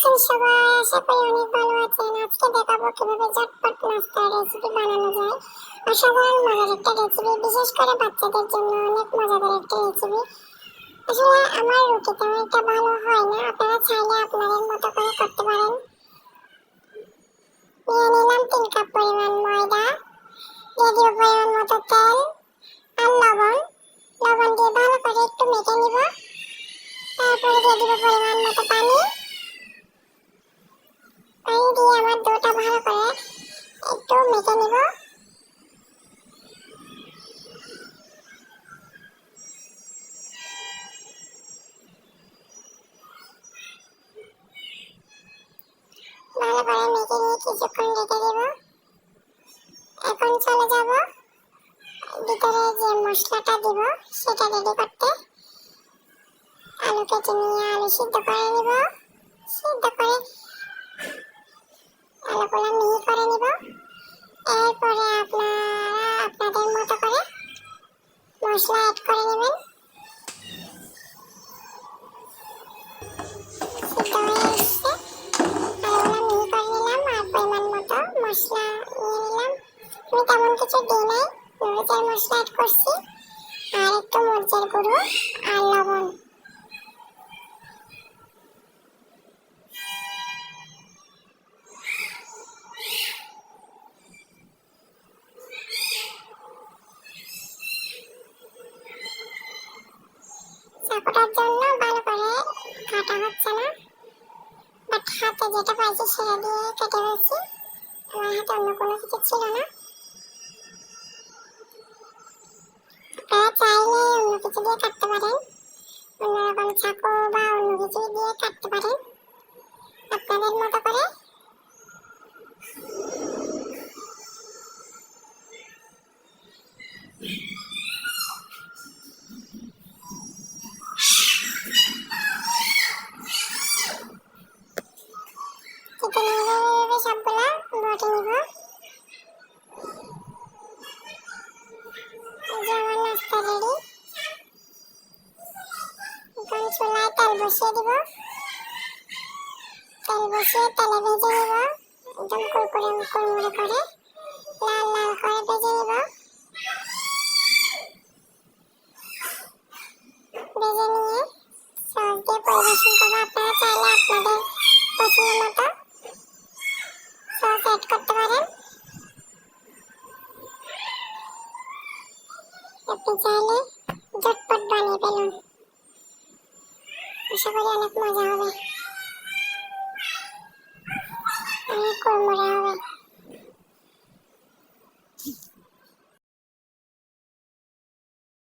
আছেন সবাই? আশা করি অনেক ভালো আছেন। আজকে দেখাবো কীভাবে ঝটপট নাস্তার রেসিপি বানানো যায়। অসাধারণ মজার একটা রেসিপি বিশেষ করে বাচ্চাদের জন্য অনেক মজাদার একটা রেসিপি আসলে আমার রুটি তেমন একটা ভালো হয় না। আপনারা চাইলে আপনাদের মতো করে করতে পারেন। নিয়ে নিলাম তিন কাপ পরিমাণ ময়দা, দিয়ে দিব পরিমাণ মতো তেল আর লবণ। লবণ দিয়ে ভালো করে একটু মেখে নিব। তারপরে দিয়ে দিব পরিমাণ মতো পানি। পানি দিয়ে আমার ডোটা ভালো করে একটু মেখে নিব। ভালো করে মেখে নিয়ে কিছুক্ষণ রেখে দেব। এখন চলে যাব ভিতরে যে মশলাটা দিব, সেটা রেডি করতে। আলু কেটে নিয়ে আলু সিদ্ধ করে নিব। সিদ্ধ করে আলুগুলো মিহি করে নিব। এরপরে আপনারা আপনাদের মতো করে মশলা অ্যাড করে নেবেন। সিদ্ধ হয়ে এসছে। আলুগুলো মিহি করে নিলাম, আর পরিমাণ মতো মশলা নিয়ে নিলাম। আমি তেমন কিছু দিই নাই মশলা অ্যাড করছি। আর একটু মরিচের গুঁড়ো আর লবণ। চাকুটার জন্য ভালো করে কাটা হচ্ছে না। বাট হাতে যেটা পাইছি সেটা দিয়ে কেটে ফেলছি। আমার হাতে অন্য কোনো কিছু ছিল না। আপনারা চাইলে অন্য কিছু দিয়ে কাটতে পারেন। অন্যরকম চাকু বা অন্য কিছু দিয়ে কাটতে পারেন আপনাদের মতো করে কেটে নিয়ে এভাবে সবগুলা বটে নিব এই যে আমার নাস্তা রেডি এখন চুলায় তেল বসিয়ে দিব তেল বসিয়ে তেলে ভেজে নিব একদম কুরকুরে কুরমুরে করে লাল লাল করে ভেজে নিব ভেজে নিয়ে আপনি চাইলে ঝটপট বানিয়ে ফেলুন। আশা করি অনেক মজা হবে। অনেক মজা হবে।